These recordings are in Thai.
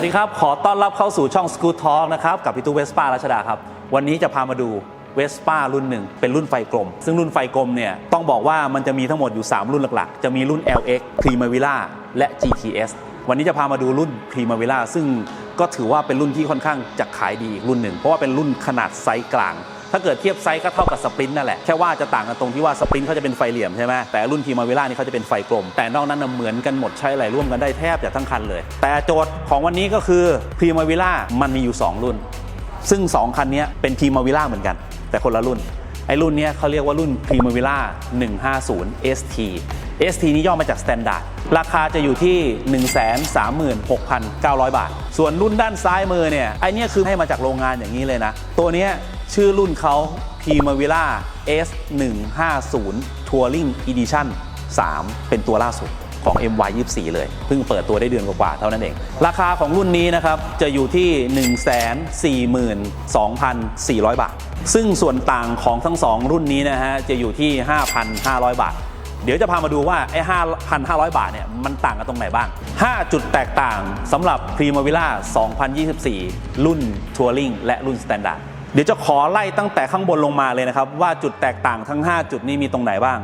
วัสดีครับ ขอต้อนรับเข้าสู่ช่อง Scoot Talk นะครับ กับพี่ตู้เวสป้ารัชดาครับ วันนี้จะพามาดูเวสป้ารุ่นหนึ่ง เป็นรุ่นไฟกลม ซึ่งรุ่นไฟกลมเนี่ย ต้องบอกว่ามันจะมีทั้งหมดอยู่ 3 รุ่นหลักๆ จะมีรุ่น LX Primavera และ GTS วันนี้จะพามาดูรุ่น Primavera ซึ่งก็ถือว่าเป็นรุ่นที่ค่อนข้างจะขายดีอีกรุ่นหนึ่ง เพราะว่าเป็นรุ่นขนาดไซส์กลาง ถ้าเกิดเทียบไซส์ก็เท่ากับสปรินต์นั่นแหละ แค่ว่าจะต่างกันตรงที่ว่าสปรินต์เขาจะเป็นไฟเหลี่ยมใช่ไหมแต่รุ่นพีมาเวล่านี่เขาจะเป็นไฟกลม แต่นอกนั้นเหมือนกันหมดใช้อะไรร่วมกันได้แทบจะทั้งคันเลย แต่โจทย์ของวันนี้ก็คือพีมาเวล่ามันมีอยู่ 2 รุ่น ซึ่ง 2 คันนี้เป็นพีมาเวล่าเหมือนกัน แต่คนละรุ่น ไอ้รุ่นนี้เขาเรียกว่ารุ่น Primavera 150 ST ST นี้ย่อมาจาก Standard ราคาจะอยู่ที่ 136,900 บาท ส่วนรุ่นด้านซ้ายมือเนี่ยไอเนี้ยคือให้มาจากโรงงานอย่างนี้เลยนะ ตัวเนี้ยชื่อรุ่นเขา Primavera S150 Touring Edition 3 เป็นตัวล่าสุด ของ MY24 เลย เพิ่งเปิดตัวได้เดือนกว่าๆเท่านั้นเอง ราคาของรุ่นนี้นะครับ จะอยู่ที่ 142,400 บาท ซึ่งส่วนต่างของทั้ง 2 รุ่นนี้นะฮะ จะอยู่ที่ 5,500 บาท เดี๋ยวจะพามาดูว่า ไอ้ 5,500 บาทเนี่ย มันต่างกันตรงไหนบ้าง 5 จุดแตกต่างสำหรับ Primavera 2024 รุ่น Touring และรุ่น Standard เดี๋ยวจะขอไล่ตั้งแต่ข้างบนลงมาเลยนะครับ ว่าจุดแตกต่างทั้ง 5 จุดนี้มีตรงไหนบ้าง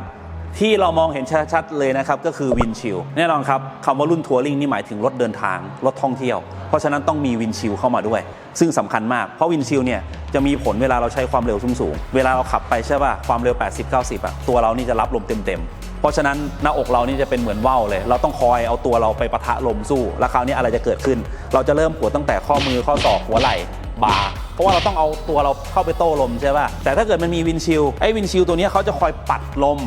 ที่เรามองเห็นชัดๆเลยนะครับ ก็คือวินชิลแน่นอนครับคำว่ารุ่นทัวริงนี่หมายถึงรถเดินทาง รถท่องเที่ยว เพราะฉะนั้นต้องมีวินชิลเข้ามาด้วย ซึ่งสำคัญมาก เพราะวินชิลเนี่ยจะมีผลเวลาเราใช้ความเร็วสูงๆเวลาเราขับไปใช่ป่ะความเร็ว 80-90อะตัวเรานี่จะรับลมเต็มๆเพราะฉะนั้นหน้าอกเรานี่จะเป็นเหมือนว่าวเลย เราต้องคอยเอาตัวเราไปปะทะลมสู้ แล้วคราวนี้อะไรจะเกิดขึ้น เราจะเริ่มปวดตั้งแต่ข้อมือข้อศอกหัวไหล่บ่าเพราะว่าเราต้องเอาตัวเราเข้าไปโต้ลมใช่ป่ะแต่ถ้าเกิดมันมีวินชิลไอ้วินชิลตัวนี้เขาจะคอยปัดลม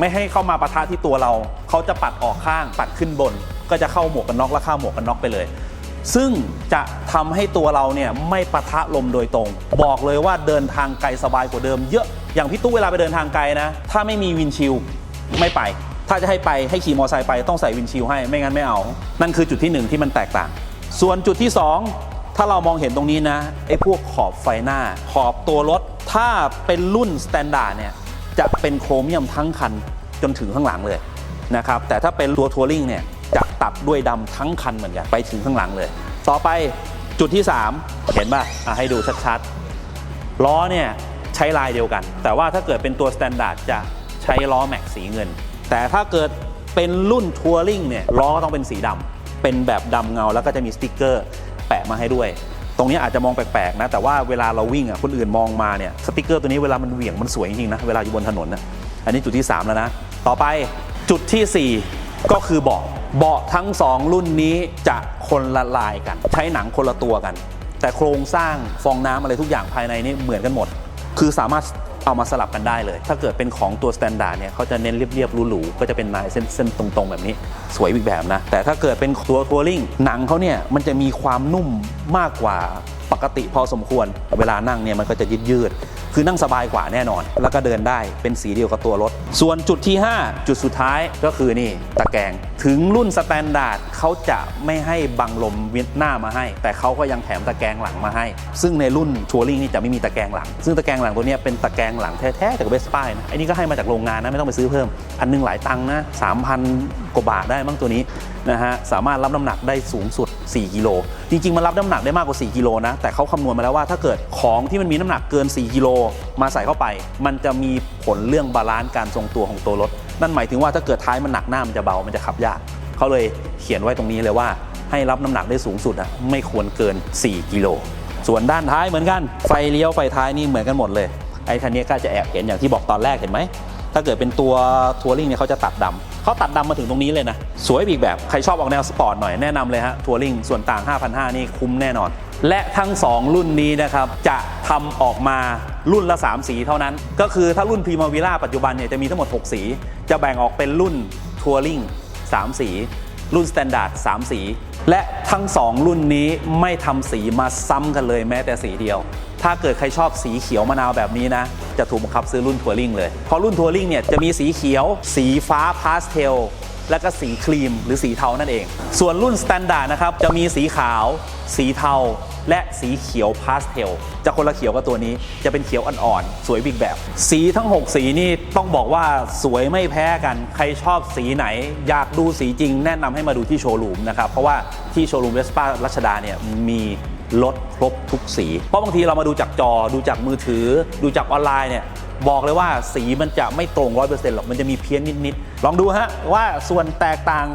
ไม่ให้เข้ามาปะทะที่ตัวเรา เขาจะปัดออกข้างปัดขึ้นบน ก็จะเข้าหมวกกันน็อกและเข้าหมวกกันน็อกไปเลย ซึ่งจะทำให้ตัวเราเนี่ยไม่ปะทะลมโดยตรง บอกเลยว่าเดินทางไกลสบายกว่าเดิมเยอะอย่างพี่ตู้เวลาไปเดินทางไกลนะ ถ้าไม่มีวินชิลไม่ไป ถ้าจะให้ไปให้ขี่มอเตอร์ไซค์ไปต้องใส่วินชิลให้ไม่งั้นไม่เอา นั่นคือจุดที่หนึ่งที่มันแตกต่าง ส่วนจุดที่สองถ้าเรามองเห็นตรงนี้นะไอ้พวกขอบไฟหน้า ขอบตัวรถ ถ้าเป็นรุ่นสแตนดาร์ดเนี่ยจะเป็นโครเมียมทั้งคัน จนถึงข้างหลังเลยนะครับแต่ถ้าเป็นตัวทัวริงเนี่ยจะตัดด้วยดำทั้งคันเหมือนกันไปถึงข้างหลังเลย ต่อไปจุดที่ 3 เห็นป่ะให้ดูชัดๆ ล้อเนี่ยใช้ลายเดียวกัน แต่ว่าถ้าเกิดเป็นตัวสแตนดาร์ดจะใช้ล้อแม็กสีเงิน แต่ถ้าเกิดเป็นรุ่นทัวริงเนี่ยล้อต้องเป็นสีดำเป็นแบบดำเงาแล้วก็จะมีสติ๊กเกอร์แปะมาให้ด้วยตรงนี้อาจจะมองแปลกๆนะ แต่ว่าเวลาเราวิ่งอะคนอื่นมองมาเนี่ยสติกเกอร์ตัวนี้เวลามันเหวี่ยงมันสวยจริงๆนะ เวลาอยู่บนถนนนะอันนี้จุดที่ 3 แล้วนะ ต่อไปจุดทีสี่ 4 ก็คือเบาะเบาะทั้ง 2 รุ่นนี้จะคนละลายกัน ใช้หนังคนละตัวกัน แต่โครงสร้างฟองน้ำอะไรทุกอย่างภายในนี่เหมือนกันหมด คือสามารถเอามาสลับกันได้เลย ถ้าเกิดเป็นของตัวสแตนดาร์ดเนี่ยเขาจะเน้นเรียบๆหรูๆก็จะเป็นลายเส้นเส้นตรงๆ แบบนี้ สวยอีกแบบนะ แต่ถ้าเกิดเป็นตัวทัวริงหนังเขาเนี่ยมันจะมีความนุ่มมากกว่า ปกติพอสมควร เวลานั่งเนี่ยมันก็จะยืดยืด คือนั่งสบายกว่าแน่นอน แล้วก็เดินได้เป็นสีเดียวกับตัวรถ ส่วนจุดที่ 5 จุดสุดท้ายก็คือนี่ตะแกรงถึงรุ่นสแตนดาร์ดเขาจะไม่ให้บังลมเวียดหน้ามาให้ แต่เขาก็ยังแถมตะแกรงหลังมาให้ ซึ่งในรุ่นทัวริงนี่จะไม่มีตะแกรงหลัง ซึ่งตะแกรงหลังตัวนี้เป็นตะแกรงหลังแท้ๆจากเวสป้ายนะไอ้นี่ก็ให้มาจากโรงงานนะไม่ต้องไปซื้อเพิ่ม อันนึงหลายตังค์นะ3,000กว่าบาทได้มั้งตัวนี้นะฮะสามารถรับน้ำหนักได้สูงสุด 4กิโลจริงๆมันรับน้ำหนักได้มากกว่า 4กิโลนะแต่เขาคำนวณมาแล้วว่าถ้าเกิดของที่มันมีน้ำหนักเกิน 4กิโลมาใส่เข้าไป มันจะมีผลเรื่องบาลานซ์การทรงตัวของตัวรถ นั่นหมายถึงว่าถ้าเกิดท้ายมันหนักหน้ามันจะเบามันจะขับยากเขาเลยเขียนไว้ตรงนี้เลยว่า ให้รับน้ำหนักได้สูงสุดอะไม่ควรเกิน 4กิโลส่วนด้านท้ายเหมือนกันไฟเลี้ยวไฟท้ายนี่เหมือนกันหมดเลยไอ้คันนี้ก็จะแอบเห็นอย่างที่บอกตอนแรกเห็นไหมถ้าเกิดเป็นตัวทัวริงเนี่ยเขาจะตัดดำ เขาตัดดำมาถึงตรงนี้เลยนะ สวยอีกแบบ ใครชอบออกแนวสปอร์ตหน่อยแนะนำเลยฮะทัวริงส่วนต่าง 5,500 นี่คุ้มแน่นอน และทั้ง 2 รุ่นนี้นะครับ จะทำออกมารุ่นละ 3 สีเท่านั้น ก็คือถ้ารุ่นพรีมาวิล่าปัจจุบันเนี่ยจะมีทั้งหมด 6 สี จะแบ่งออกเป็นรุ่นทัวริง3 สี รุ่นสแตนดาร์ด3สี และทั้ง 2 รุ่นนี้ไม่ทำสีมาซ้ำกันเลยแม้แต่สีเดียว ถ้าเกิดใครชอบสีเขียวมะนาวแบบนี้นะ จะถูกบังคับซื้อรุ่นทัวริงเลย เพราะรุ่นทัวริงเนี่ยจะมีสีเขียว สีฟ้าพาสเทล และก็สีครีมหรือสีเทานั่นเอง ส่วนรุ่น Standard นะครับจะมีสีขาว สีเทา และสีเขียวพาสเทล จะคนละเขียวกับตัวนี้ จะเป็นเขียวอ่อนๆ สวยบิ๊กแบบ สีทั้ง 6 สีนี่ต้องบอกว่าสวยไม่แพ้กัน ใครชอบสีไหน อยากดูสีจริง แนะนำให้มาดูที่โชว์รูมนะครับ เพราะว่าที่โชว์รูมเวสป้ารัชดาเนี่ยมี ลดครบทุกสี เพราะบางทีเรามาดูจากจอดูจากมือถือ ดูจากออนไลน์เนี่ยบอกเลยว่าสีมันจะไม่ตรง 100%หรอก มันจะมีเพี้ยนนิด ๆ ลองดูฮะ ว่าส่วนแตกต่าง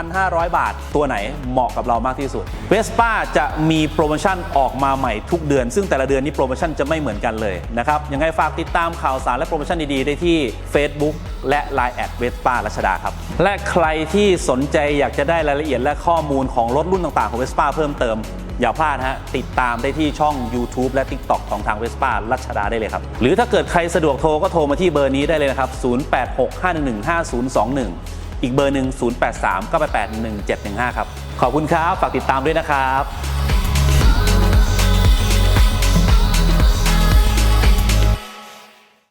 5,500 บาท ตัวไหนเหมาะกับเรามากที่สุด Vespa จะมีโปรโมชั่นออกมาใหม่ทุกเดือน ซึ่งแต่ละเดือนนี้โปรโมชั่นจะไม่เหมือนกันเลยนะครับ ยังไงฝากติดตามข่าวสารและโปรโมชั่นดี ๆ ได้ที่ Facebook และ Line แอดเวสป้ารัชดาครับ และใครที่สนใจอยากจะได้รายละเอียดและข้อมูลของรถรุ่นต่าง ๆ ของ Vespa เพิ่มเติม อย่าพลาดฮะติดตามได้ที่ช่อง YouTube และ TikTok ของทางเวสป้ารัชดาได้เลยครับ หรือถ้าเกิดใครสะดวกโทรก็โทรมาที่เบอร์นี้ได้เลยนะครับ 0865115021 อีกเบอร์หนึ่ง083 988 1715 ครับ ขอบคุณครับ ฝากติดตามด้วยนะครับ